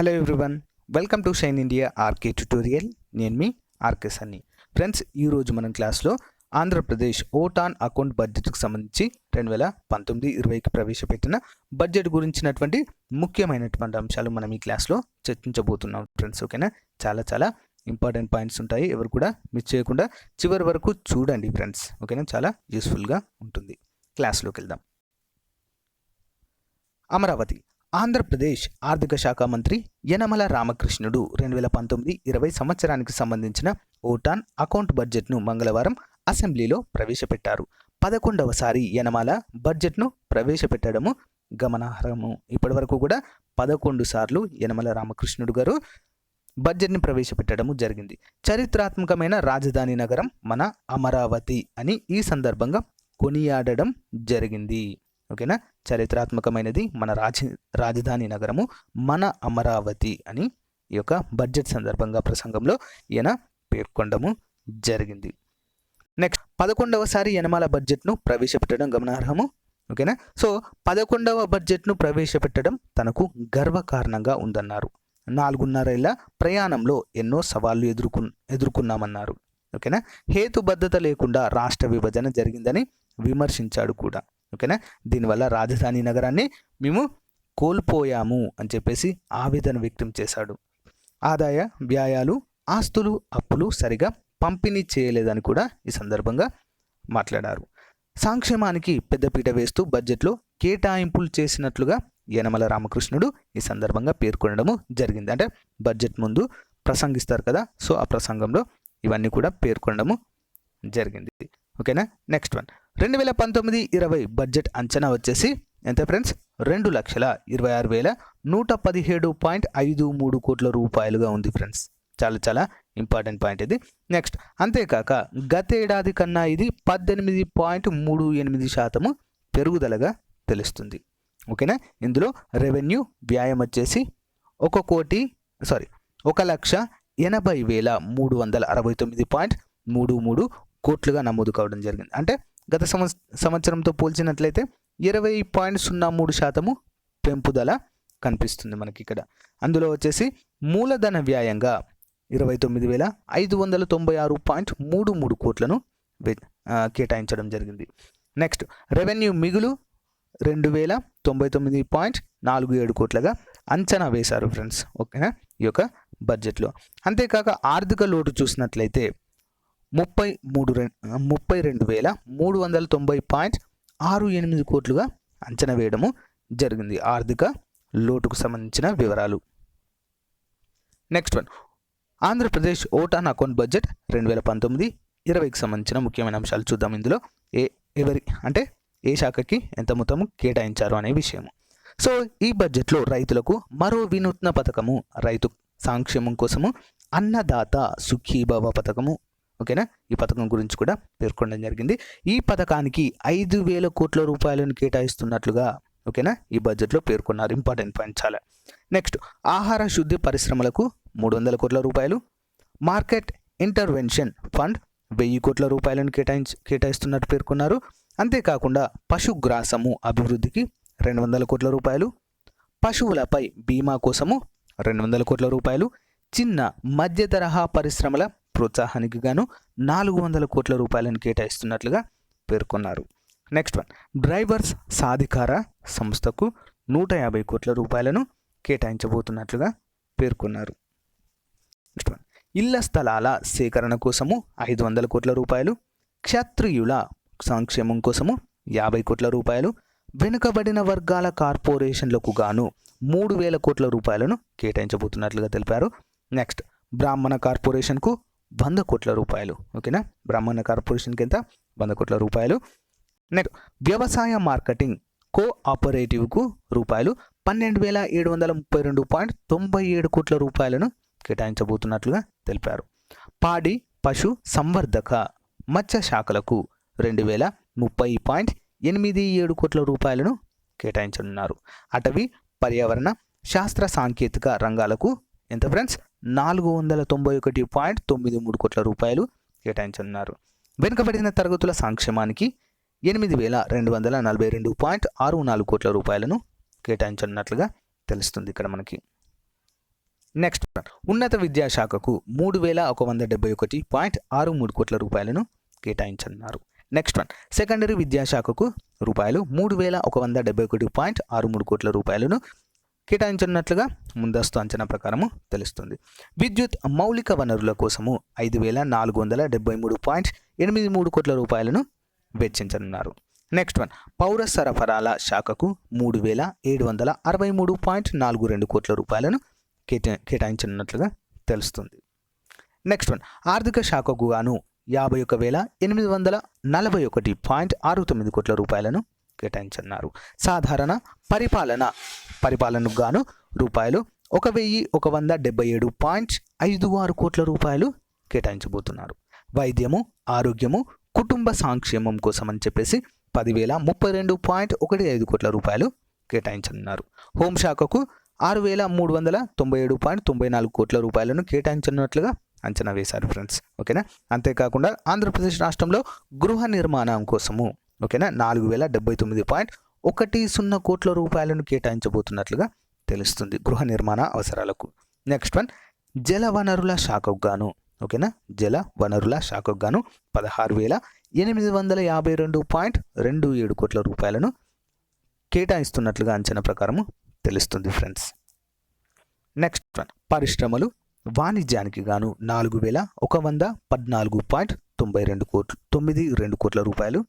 Hello everyone welcome to shine India RK tutorial నేను మీ RK సన్ని friends ఈరోజు మనం క్లాస్లో ఆంధ్రప్రదేశ్ ఓటాన్ అకౌంట్ బడ్జెట్కి సంబంధించి రెండు వేల పంతొమ్మిది ఇరవైకి ప్రవేశపెట్టిన బడ్జెట్ గురించినటువంటి ముఖ్యమైనటువంటి అంశాలు మనం ఈ క్లాస్లో చర్చించబోతున్నాం. ఫ్రెండ్స్ ఓకేనా చాలా చాలా ఇంపార్టెంట్ పాయింట్స్ ఉంటాయి. ఎవరు కూడా మిస్ చేయకుండా చివరి వరకు చూడండి ఫ్రెండ్స్ ఓకేనా చాలా యూస్ఫుల్గా ఉంటుంది. క్లాస్లోకి వెళ్దాం. అమరావతి. ఆంధ్రప్రదేశ్ ఆర్థిక శాఖ మంత్రి యనమల రామకృష్ణుడు రెండు వేల పంతొమ్మిది ఇరవై సంవత్సరానికి సంబంధించిన ఓటాన్ అకౌంట్ బడ్జెట్ను మంగళవారం అసెంబ్లీలో ప్రవేశపెట్టారు. పదకొండవసారి యనమల బడ్జెట్ను ప్రవేశపెట్టడము గమనార్హము. ఇప్పటివరకు కూడా పదకొండు సార్లు యనమల రామకృష్ణుడు గారు బడ్జెట్ని ప్రవేశపెట్టడము జరిగింది. చరిత్రాత్మకమైన రాజధాని నగరం మన అమరావతి అని ఈ సందర్భంగా కొనియాడడం జరిగింది. ఓకేనా? చరిత్రాత్మకమైనది మన రాజ రాజధాని నగరము మన అమరావతి అని ఈ యొక్క బడ్జెట్ సందర్భంగా ప్రసంగంలో ఈయన పేర్కొనడము జరిగింది. నెక్స్ట్ పదకొండవసారి యనమాల బడ్జెట్ను ప్రవేశపెట్టడం గమనార్హము. ఓకేనా? సో పదకొండవ బడ్జెట్ను ప్రవేశపెట్టడం తనకు గర్వకారణంగా ఉందన్నారు. నాలుగున్నరేళ్ళ ప్రయాణంలో ఎన్నో సవాళ్ళు ఎదుర్కొ ఎదుర్కొన్నామన్నారు. ఓకేనా? హేతుబద్ధత లేకుండా రాష్ట్ర విభజన జరిగిందని విమర్శించాడు కూడా. ఓకేనా? దీనివల్ల రాజధాని నగరాన్ని మేము కోల్పోయాము అని చెప్పేసి ఆవేదన వ్యక్తం చేశాడు. ఆదాయ వ్యయాలు ఆస్తులు అప్పులు సరిగా పంపిణీ చేయలేదని కూడా ఈ సందర్భంగా మాట్లాడారు. సంక్షేమానికి పెద్దపీట వేస్తూ బడ్జెట్లో కేటాయింపులు చేసినట్లుగా యనమల రామకృష్ణుడు ఈ సందర్భంగా పేర్కొనడము జరిగింది. అంటే బడ్జెట్ ముందు ప్రసంగిస్తారు కదా సో ఆ ప్రసంగంలో ఇవన్నీ కూడా పేర్కొనడము జరిగింది. ఓకేనా? Next one. రెండు వేల పంతొమ్మిది ఇరవై బడ్జెట్ అంచనా వచ్చేసి ఎంత ఫ్రెండ్స్? రెండు లక్షల ఇరవై ఆరు వేల నూట పదిహేడు పాయింట్ ఐదు మూడు కోట్ల రూపాయలుగా ఉంది ఫ్రెండ్స్. చాలా చాలా ఇంపార్టెంట్ పాయింట్ ఇది. నెక్స్ట్ అంతేకాక గతేడాది కన్నా ఇది పద్దెనిమిది పాయింట్ మూడు ఎనిమిది శాతము పెరుగుదలగా తెలుస్తుంది. ఓకేనా? ఇందులో రెవెన్యూ వ్యాయం వచ్చేసి ఒక కోటి సారీ ఒక లక్ష ఎనభై వేల మూడు వందల అరవై తొమ్మిది పాయింట్ మూడు మూడు కోట్లుగా నమోదు కావడం జరిగింది. అంటే గత సంవత్స సంవత్సరంతో పోల్చినట్లయితే ఇరవై పాయింట్ సున్నా మూడు శాతము పెంపుదల కనిపిస్తుంది మనకి ఇక్కడ అందులో వచ్చేసి మూలధన వ్యాయంగా ఇరవై తొమ్మిది వేల ఐదు వందల తొంభై ఆరు పాయింట్ మూడు మూడు కోట్లను కేటాయించడం జరిగింది. నెక్స్ట్ రెవెన్యూ మిగులు రెండు వేల తొంభై తొమ్మిది పాయింట్ నాలుగు ఏడు కోట్లుగా అంచనా వేశారు ఫ్రెండ్స్. ఓకేనా? ఈ యొక్క బడ్జెట్లో. అంతేకాక ఆర్థిక లోటు చూసినట్లయితే ముప్పై మూడు ముప్పై రెండు వేల మూడు వందల తొంభై పాయింట్ ఆరు ఎనిమిది కోట్లుగా అంచనా వేయడము జరిగింది. ఆర్థిక లోటుకు సంబంధించిన వివరాలు. Next one. Andhra Pradesh vote on account budget రెండు వేల పంతొమ్మిది ఇరవైకి సంబంధించిన ముఖ్యమైన అంశాలు చూద్దాం. ఇందులో ఏ ఎవరి అంటే ఏ శాఖకి ఎంత మొత్తము కేటాయించారు అనే విషయం. సో ఈ బడ్జెట్లో రైతులకు మరో వినూత్న పథకము రైతు సంక్షేమం కోసము అన్నదాత సుఖీభవ పథకము ఓకేనా? ఈ పథకం గురించి కూడా పేర్కొనడం జరిగింది. ఈ పథకానికి ఐదు వేల కోట్ల రూపాయలను కేటాయిస్తున్నట్లుగా ఓకేనా? ఈ బడ్జెట్లో పేర్కొన్నారు. ఇంపార్టెంట్ పాయింట్ చాలా. నెక్స్ట్ ఆహార శుద్ధి పరిశ్రమలకు మూడు వందల కోట్ల రూపాయలు. మార్కెట్ ఇంటర్వెన్షన్ ఫండ్ వెయ్యి కోట్ల రూపాయలను కేటాయించి కేటాయిస్తున్నట్టు పేర్కొన్నారు. అంతేకాకుండా పశుగ్రాసము అభివృద్ధికి రెండు వందల కోట్ల రూపాయలు. పశువులపై బీమా కోసము రెండు వందల కోట్ల రూపాయలు. చిన్న మధ్య తరహా పరిశ్రమల ప్రోత్సాహానికి గాను నాలుగు వందల కోట్ల రూపాయలను కేటాయిస్తున్నట్లుగా పేర్కొన్నారు. నెక్స్ట్ వన్ డ్రైవర్స్ సాధికార సంస్థకు నూట యాభై కోట్ల రూపాయలను కేటాయించబోతున్నట్లుగా పేర్కొన్నారు. నెక్స్ట్ వన్ ఇళ్ళ స్థలాల సేకరణ కోసము ఐదు వందల కోట్ల రూపాయలు క్షత్రియుల సంక్షేమం కోసము యాభై కోట్ల రూపాయలు వెనుకబడిన వర్గాల కార్పొరేషన్లకు గాను మూడు వేల కోట్ల రూపాయలను కేటాయించబోతున్నట్లుగా తెలిపారు. నెక్స్ట్ బ్రాహ్మణ కార్పొరేషన్కు వంద కోట్ల రూపాయలు. ఓకేనా? బ్రాహ్మణ కార్పొరేషన్కి ఎంత వంద కోట్ల రూపాయలు. నెక్స్ట్ వ్యవసాయ మార్కెటింగ్ కో ఆపరేటివ్కు రూపాయలు పన్నెండు వేల ఏడు వందల ముప్పై రెండు పాయింట్ తొంభై ఏడు కోట్ల రూపాయలను కేటాయించబోతున్నట్లుగా తెలిపారు. పాడి పశు సంవర్ధక మత్స్య శాఖలకు రెండు వేల ముప్పై పాయింట్ ఎనిమిది ఏడు కోట్ల రూపాయలను కేటాయించనున్నారు. అటవీ పర్యావరణ శాస్త్ర సాంకేతిక రంగాలకు ఎంత ఫ్రెండ్స్ నాలుగు వందల తొంభై ఒకటి పాయింట్ తొమ్మిది మూడు కోట్ల రూపాయలు కేటాయించనున్నారు. వెనుకబడిన తరగతుల సంక్షేమానికి ఎనిమిది వేల రెండు వందల నలభై రెండు పాయింట్ ఆరు నాలుగు కోట్ల రూపాయలను కేటాయించనున్నట్లుగా తెలుస్తుంది ఇక్కడ మనకి. నెక్స్ట్ ఉన్నత విద్యాశాఖకు మూడు వేల ఒక వంద డెబ్బై ఒకటి పాయింట్ ఆరు మూడు కోట్ల రూపాయలను కేటాయించనున్నారు. నెక్స్ట్ వన్ సెకండరీ విద్యాశాఖకు రూపాయలు మూడు వేల ఒక వంద డెబ్బై ఒకటి పాయింట్ ఆరు మూడు కోట్ల రూపాయలను కేటాయించనున్నట్లుగా ముందస్తు అంచనా ప్రకారము తెలుస్తుంది. విద్యుత్ మౌలిక వనరుల కోసము ఐదు వేల నాలుగు వందల డెబ్బై మూడు పాయింట్ ఎనిమిది మూడు కోట్ల రూపాయలను వెచ్చించనున్నారు. నెక్స్ట్ వన్ పౌర సరఫరాల శాఖకు మూడు వేల ఏడు వందల అరవై మూడు పాయింట్ నాలుగు రెండు కోట్ల రూపాయలను కేటా కేటాయించనున్నట్లుగా తెలుస్తుంది. నెక్స్ట్ వన్ ఆర్థిక శాఖకు గాను యాభై ఒక వేల ఎనిమిది వందల నలభై ఒకటి పాయింట్ ఆరు తొమ్మిది కోట్ల రూపాయలను కేటాయించన్నారు. సాధారణ పరిపాలన పరిపాలనకు గాను రూపాయలు ఒక వెయ్యి ఒక వంద డెబ్బై ఏడు పాయింట్ ఐదు ఆరు కోట్ల రూపాయలు కేటాయించబోతున్నారు. వైద్యము ఆరోగ్యము కుటుంబ సంక్షేమం కోసం అని చెప్పేసి పదివేల ముప్పై రెండు పాయింట్ ఒకటి ఐదు కోట్ల రూపాయలు కేటాయించనున్నారు. హోంశాఖకు ఆరు వేల మూడు వందల తొంభై ఏడు పాయింట్ తొంభై నాలుగు కోట్ల రూపాయలను కేటాయించనున్నట్లుగా అంచనా వేశారు ఫ్రెండ్స్. ఓకేనా? అంతేకాకుండా ఆంధ్రప్రదేశ్ రాష్ట్రంలో గృహ నిర్మాణం కోసము ఓకేనా? నాలుగు వేల డెబ్బై తొమ్మిది పాయింట్ ఒకటి సున్నా కోట్ల రూపాయలను కేటాయించబోతున్నట్లుగా తెలుస్తుంది గృహ నిర్మాణ అవసరాలకు. నెక్స్ట్ వన్ జల వనరుల శాఖకు గాను ఓకేనా? జల వనరుల శాఖకు గాను పదహారు వేల ఎనిమిది వందల యాభై రెండు పాయింట్ రెండు ఏడు కోట్ల రూపాయలను కేటాయిస్తున్నట్లుగా అంచనా ప్రకారము తెలుస్తుంది ఫ్రెండ్స్ నెక్స్ట్ వన్ పరిశ్రమలు వాణిజ్యానికి గాను నాలుగు వేల ఒక వంద పద్నాలుగు పాయింట్ తొంభై రెండు కోట్లు తొమ్మిది రెండు కోట్ల రూపాయలు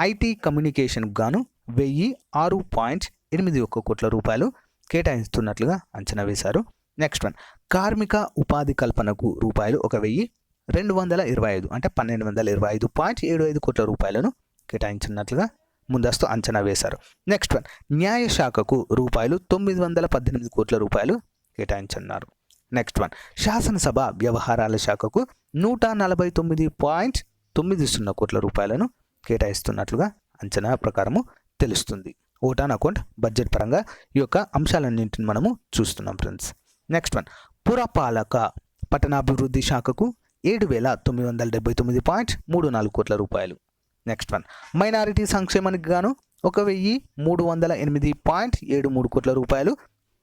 ఐటీ కమ్యూనికేషన్కు గాను వెయ్యి ఆరు పాయింట్ ఎనిమిది ఒక్క కోట్ల రూపాయలు కేటాయిస్తున్నట్లుగా అంచనా వేశారు. నెక్స్ట్ వన్ కార్మిక ఉపాధి కల్పనకు రూపాయలు ఒక వెయ్యి రెండు వందల ఇరవై ఐదు అంటే పన్నెండు వందల ఇరవై ఐదు పాయింట్ ఏడు ఐదు కోట్ల రూపాయలను కేటాయించినట్లుగా ముందస్తు అంచనా వేశారు. నెక్స్ట్ వన్ న్యాయ శాఖకు రూపాయలు తొమ్మిది వందల పద్దెనిమిది కోట్ల రూపాయలు కేటాయించన్నారు నెక్స్ట్ వన్ శాసనసభ వ్యవహారాల శాఖకు నూట నలభై తొమ్మిది పాయింట్ తొమ్మిది సున్నా కోట్ల రూపాయలను కేటాయిస్తున్నట్లుగా అంచనా ప్రకారము తెలుస్తుంది. ఓటాన్ అకౌంట్ బడ్జెట్ పరంగా ఈ యొక్క అంశాలన్నింటిని మనము చూస్తున్నాం ఫ్రెండ్స్. నెక్స్ట్ వన్ పురపాలక పట్టణాభివృద్ధి శాఖకు ఏడు వేల తొమ్మిది వందల డెబ్బై తొమ్మిది పాయింట్ మూడు నాలుగు కోట్ల రూపాయలు. నెక్స్ట్ వన్ మైనారిటీ సంక్షేమానికి గాను ఒక వెయ్యి మూడు వందల ఎనిమిది పాయింట్ ఏడు మూడు కోట్ల రూపాయలు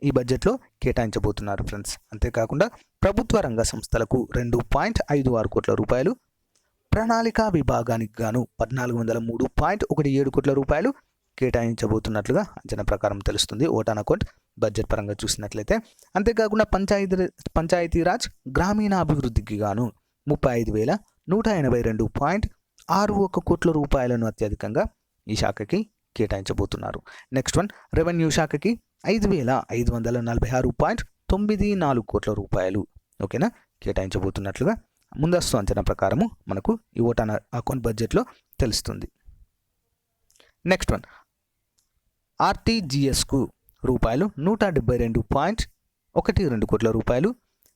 ఈ బడ్జెట్లో కేటాయించబోతున్నారు ఫ్రెండ్స్. అంతేకాకుండా ప్రభుత్వ రంగ సంస్థలకు రెండు పాయింట్ ఐదు ఆరు కోట్ల రూపాయలు ప్రణాళికా విభాగానికి గాను పద్నాలుగు వందల మూడు పాయింట్ ఒకటి ఏడు కోట్ల రూపాయలు కేటాయించబోతున్నట్లుగా అంచనా ప్రకారం తెలుస్తుంది. ఓటాన్ అకౌంట్ బడ్జెట్ పరంగా చూసినట్లయితే అంతేకాకుండా పంచాయతీ పంచాయతీరాజ్ గ్రామీణాభివృద్ధికి గాను ముప్పై ఐదు వేల నూట ఎనభై రెండు పాయింట్ ఆరు ఒక కోట్ల రూపాయలను అత్యధికంగా ఈ శాఖకి కేటాయించబోతున్నారు. నెక్స్ట్ వన్ రెవెన్యూ శాఖకి ఐదు వేల ఐదు వందల నలభై ఆరు పాయింట్ తొమ్మిది నాలుగు కోట్ల రూపాయలు ఓకేనా కేటాయించబోతున్నట్లుగా ముందస్తు అంచనా ప్రకారము మనకు ఈ ఓటాన్ అకౌంట్ బడ్జెట్లో తెలుస్తుంది. Next one. ఆర్టీజీఎస్కు రూపాయలు నూట డెబ్బై రెండు పాయింట్ ఒకటి రెండు కోట్ల రూపాయలు.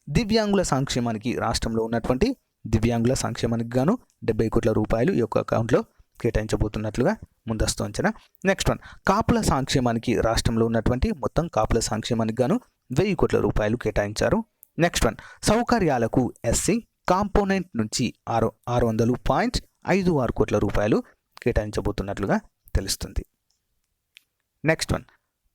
దివ్యాంగుల సంక్షేమానికి రాష్ట్రంలో ఉన్నటువంటి దివ్యాంగుల సంక్షేమానికి గాను డెబ్బై కోట్ల రూపాయలు ఈ యొక్క అకౌంట్లో కేటాయించబోతున్నట్లుగా ముందస్తు అంచనా. Next one. కాపుల సంక్షేమానికి రాష్ట్రంలో ఉన్నటువంటి మొత్తం కాపుల సంక్షేమానికి గాను వెయ్యి కోట్ల రూపాయలు కేటాయించారు. Next one. సౌకర్యాలకు ఎస్సీ కాంపోనెంట్ నుంచి ఆరు ఆరు వందలు పాయింట్ ఐదు ఆరు కోట్ల రూపాయలు కేటాయించబోతున్నట్లుగా తెలుస్తుంది. నెక్స్ట్ వన్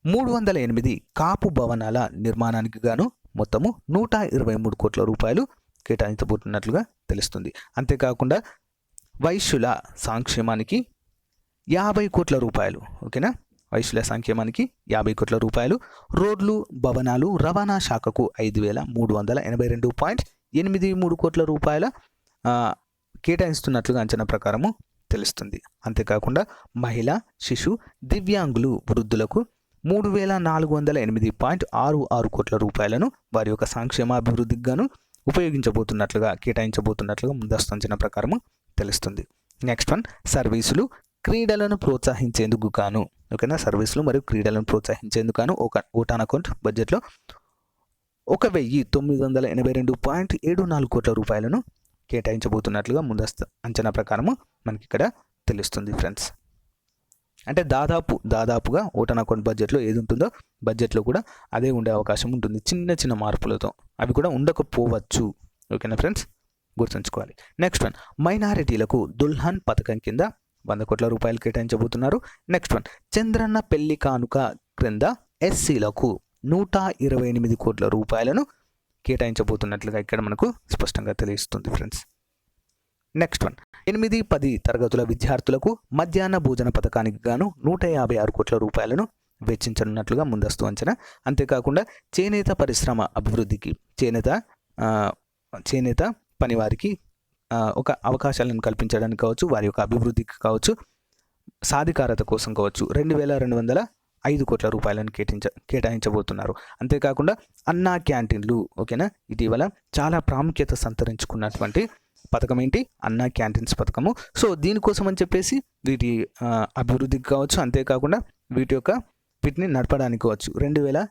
మూడు వందల ఎనిమిది కాపు భవనాల నిర్మాణానికి గాను మొత్తము నూట ఇరవై మూడు కోట్ల రూపాయలు కేటాయించబోతున్నట్లుగా తెలుస్తుంది. అంతేకాకుండా వైశ్యుల సంక్షేమానికి యాభై కోట్ల రూపాయలు ఓకేనా? వైశ్యుల సంక్షేమానికి యాభై కోట్ల రూపాయలు రోడ్లు భవనాలు రవాణా శాఖకు ఐదు వేల మూడు వందల ఎనభై రెండు పాయింట్ ఎనిమిది మూడు కోట్ల రూపాయల కేటాయిస్తున్నట్లుగా అంచనా ప్రకారము తెలుస్తుంది. అంతేకాకుండా మహిళ శిశు దివ్యాంగులు వృద్ధులకు మూడు వేల నాలుగు వందల ఎనిమిది పాయింట్ ఆరు ఆరు కోట్ల రూపాయలను వారి యొక్క సంక్షేమాభివృద్ధికి గాను ఉపయోగించబోతున్నట్లుగా కేటాయించబోతున్నట్లుగా ముందస్తు అంచనా ప్రకారము తెలుస్తుంది. నెక్స్ట్ వన్ సర్వీసులు క్రీడలను ప్రోత్సహించేందుకు గాను ఓకేనా? సర్వీసులు మరియు క్రీడలను ప్రోత్సహించేందుకు గాను ఒక ఓటాన్ అకౌంట్ బడ్జెట్లో ఒక వెయ్యి తొమ్మిది వందల ఎనభై రెండు పాయింట్ ఏడు నాలుగు కోట్ల రూపాయలను కేటాయించబోతున్నట్లుగా ముందస్తు అంచనా ప్రకారము మనకి ఇక్కడ తెలుస్తుంది ఫ్రెండ్స్. అంటే దాదాపు దాదాపుగా ఓటన్ అకౌంట్ బడ్జెట్లో ఏది ఉంటుందో బడ్జెట్లో కూడా అదే ఉండే అవకాశం ఉంటుంది. చిన్న చిన్న మార్పులతో అవి కూడా ఉండకపోవచ్చు. ఓకేనా ఫ్రెండ్స్? గుర్తుంచుకోవాలి. నెక్స్ట్ వన్ మైనారిటీలకు దుల్హన్ పథకం కింద వంద కోట్ల రూపాయలు కేటాయించబోతున్నారు. నెక్స్ట్ వన్ చంద్రన్న పెళ్ళి కానుక క్రింద ఎస్సీలకు నూట ఇరవై ఎనిమిది కోట్ల రూపాయలను కేటాయించబోతున్నట్లుగా ఇక్కడ మనకు స్పష్టంగా తెలుస్తుంది ఫ్రెండ్స్. Next one. ఎనిమిది పది తరగతుల విద్యార్థులకు మధ్యాహ్న భోజన పథకానికి గాను నూట యాభై ఆరు కోట్ల రూపాయలను వెచ్చించనున్నట్లుగా ముందస్తు అంచనా. అంతేకాకుండా చేనేత పరిశ్రమ అభివృద్ధికి చేనేత చేనేత పనివారికి ఒక అవకాశాలను కల్పించడానికి కావచ్చు వారి యొక్క అభివృద్ధికి కావచ్చు సాధికారత కోసం కావచ్చు. రెండు వేల రెండు వందల ఐదు కోట్ల రూపాయలను కేటించ కేటాయించబోతున్నారు. అంతేకాకుండా అన్నా క్యాంటీన్లు ఓకేనా? ఇటీవల చాలా ప్రాముఖ్యత సంతరించుకున్నటువంటి పథకం ఏంటి? అన్నా క్యాంటీన్స్ పథకము. సో దీనికోసం అని చెప్పేసి వీటి అభివృద్ధికి కావచ్చు అంతేకాకుండా వీటి యొక్క వీటిని నడపడానికి కావచ్చు. రెండు వేల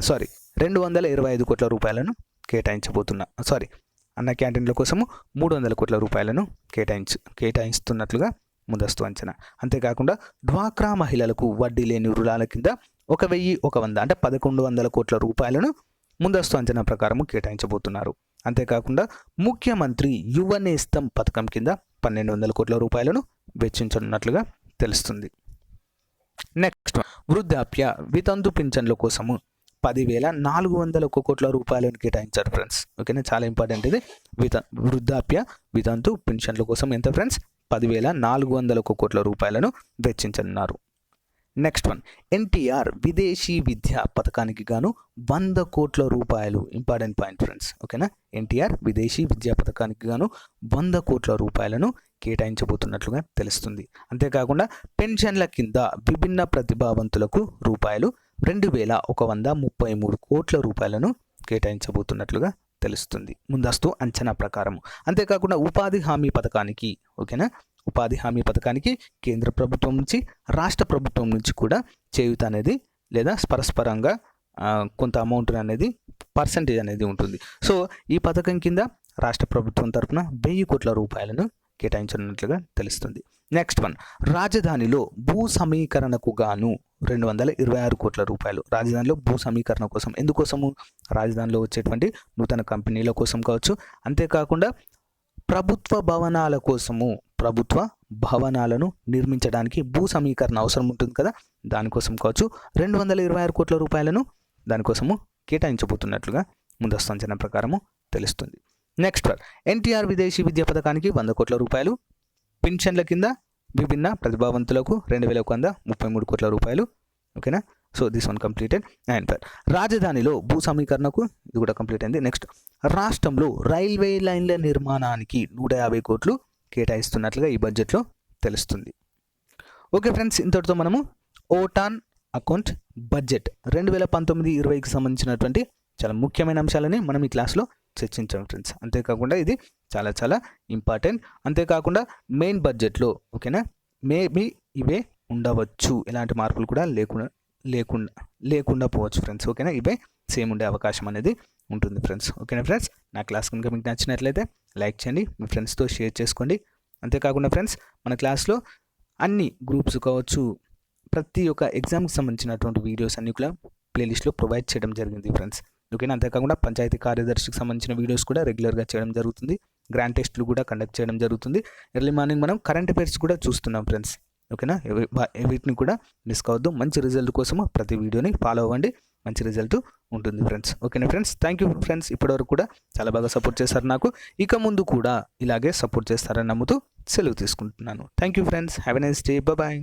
సారీ రెండు వందల ఇరవై ఐదు కోట్ల రూపాయలను కేటాయించబోతున్నా సారీ అన్న క్యాంటీన్ల కోసము మూడు వందల కోట్ల రూపాయలను కేటాయించు కేటాయిస్తున్నట్లుగా ముందస్తు అంచనా. అంతేకాకుండా డ్వాక్రా మహిళలకు వడ్డీ లేని రుణాల కింద ఒక వెయ్యి ఒక వంద అంటే పదకొండు వందల కోట్ల రూపాయలను ముందస్తు అంచనా ప్రకారము కేటాయించబోతున్నారు. అంతేకాకుండా ముఖ్యమంత్రి యువ నేస్తం పథకం కింద పన్నెండు వందల కోట్ల రూపాయలను వెచ్చించనున్నట్లుగా తెలుస్తుంది. నెక్స్ట్ వృద్ధాప్య వితంతు పింఛన్ల కోసము పదివేల నాలుగు వందల ఒక కోట్ల రూపాయలను కేటాయించారు ఫ్రెండ్స్. ఓకేనా? చాలా ఇంపార్టెంట్ ఇది. విత వృద్ధాప్య వితంతు పెన్షన్ల కోసం ఎంత ఫ్రెండ్స్? పదివేల నాలుగు వందల ఒక కోట్ల రూపాయలను వెచ్చించనున్నారు. Next one. ఎన్టీఆర్ విదేశీ విద్యా పథకానికి గాను వంద కోట్ల రూపాయలు. Important point friends. ఓకేనా? ఎన్టీఆర్ విదేశీ విద్యా పథకానికి గాను వంద కోట్ల రూపాయలను కేటాయించబోతున్నట్లుగా తెలుస్తుంది. అంతేకాకుండా పెన్షన్ల కింద విభిన్న ప్రతిభావంతులకు రూపాయలు రెండు వేల ఒక వంద ముప్పై మూడు కోట్ల రూపాయలను కేటాయించబోతున్నట్లుగా తెలుస్తుంది. ముందస్తు అంచనా ప్రకారం అంతేకాకుండా ఉపాధి హామీ పథకానికి ఓకేనా? ఉపాధి హామీ పథకానికి కేంద్ర ప్రభుత్వం నుంచి రాష్ట్ర ప్రభుత్వం నుంచి కూడా చేయూత అనేది లేదా పరస్పరంగా కొంత అమౌంట్ అనేది పర్సంటేజ్ అనేది ఉంటుంది. సో ఈ పథకం కింద రాష్ట్ర ప్రభుత్వం తరఫున వెయ్యి కోట్ల రూపాయలను కేటాయించనున్నట్లుగా తెలుస్తుంది. Next one. రాజధానిలో భూ సమీకరణకు గాను రెండు వందల ఇరవై ఆరు కోట్ల రూపాయలు. రాజధానిలో భూ సమీకరణ కోసం. ఎందుకోసము? రాజధానిలో వచ్చేటువంటి నూతన కంపెనీల కోసం కావచ్చు. అంతేకాకుండా ప్రభుత్వ భవనాల కోసము ప్రభుత్వ భవనాలను నిర్మించడానికి భూ సమీకరణ అవసరం ఉంటుంది కదా? దానికోసం కావచ్చు. రెండు వందల ఇరవై ఆరు కోట్ల రూపాయలను దానికోసము కేటాయించబోతున్నట్లుగా ముందస్తు అంచనా ప్రకారము తెలుస్తుంది. Next one. ఎన్టీఆర్ విదేశీ విద్యా పథకానికి వంద కోట్ల రూపాయలు. పింఛన్ల కింద విభిన్న ప్రతిభావంతులకు రెండు వేల ఒక వంద ముప్పై మూడు కోట్ల రూపాయలు. ఓకేనా? So this one completed and రాజధానిలో భూ సమీకరణకు ఇది కూడా కంప్లీట్ అయింది. నెక్స్ట్ రాష్ట్రంలో రైల్వే లైన్ల నిర్మాణానికి నూట యాభై కోట్లు కేటాయిస్తున్నట్లుగా ఈ బడ్జెట్లో తెలుస్తుంది. ఓకే ఫ్రెండ్స్ ఇంతటితో మనము ఓటాన్ అకౌంట్ బడ్జెట్ రెండు వేల పంతొమ్మిది ఇరవైకి సంబంధించినటువంటి చాలా ముఖ్యమైన అంశాలని మనం ఈ క్లాస్లో చర్చించాం ఫ్రెండ్స్ అంతేకాకుండా ఇది చాలా చాలా ఇంపార్టెంట్ అంతేకాకుండా మెయిన్ బడ్జెట్లో ఓకేనా మేబీ ఇవే ఉండవచ్చు. ఎలాంటి మార్పులు కూడా లేకుండా లేకుండా లేకుండా పోవచ్చు ఫ్రెండ్స్ ఓకేనా ఇవే సేమ్ ఉండే అవకాశం అనేది ఉంటుంది ఫ్రెండ్స్ ఓకేనా ఫ్రెండ్స్ నా క్లాస్ కనుక మీకు నచ్చినట్లయితే లైక్ చేయండి మీ ఫ్రెండ్స్తో షేర్ చేసుకోండి. అంతేకాకుండా ఫ్రెండ్స్ మన క్లాస్లో అన్ని గ్రూప్స్ కావచ్చు ప్రతి ఒక్క ఎగ్జామ్కి సంబంధించినటువంటి వీడియోస్ అన్ని కూడా ప్లేలిస్ట్లో ప్రొవైడ్ చేయడం జరిగింది ఫ్రెండ్స్ ఓకేనా అంతేకాకుండా పంచాయతీ కార్యదర్శికి సంబంధించిన వీడియోస్ కూడా రెగ్యులర్గా చేయడం జరుగుతుంది. గ్రాండ్ టెస్ట్లు కూడా కండక్ట్ చేయడం జరుగుతుంది. ఎర్లీ మార్నింగ్ మనం కరెంట్ అఫైర్స్ కూడా చూస్తున్నాం ఫ్రెండ్స్. ఓకేనా? వీటిని కూడా మిస్ కావద్దు. మంచి రిజల్ట్ కోసం ప్రతి వీడియోని ఫాలో అవ్వండి. మంచి రిజల్ట్ ఉంటుంది ఫ్రెండ్స్. ఓకేనా ఫ్రెండ్స్? Thank you friends. ఇప్పటివరకు కూడా చాలా బాగా సపోర్ట్ చేశారు నాకు. ఇక ముందు కూడా ఇలాగే సపోర్ట్ చేస్తారని నమ్ముతూ సెలవు తీసుకుంటున్నాను. Thank you friends. Have a nice day. Bye.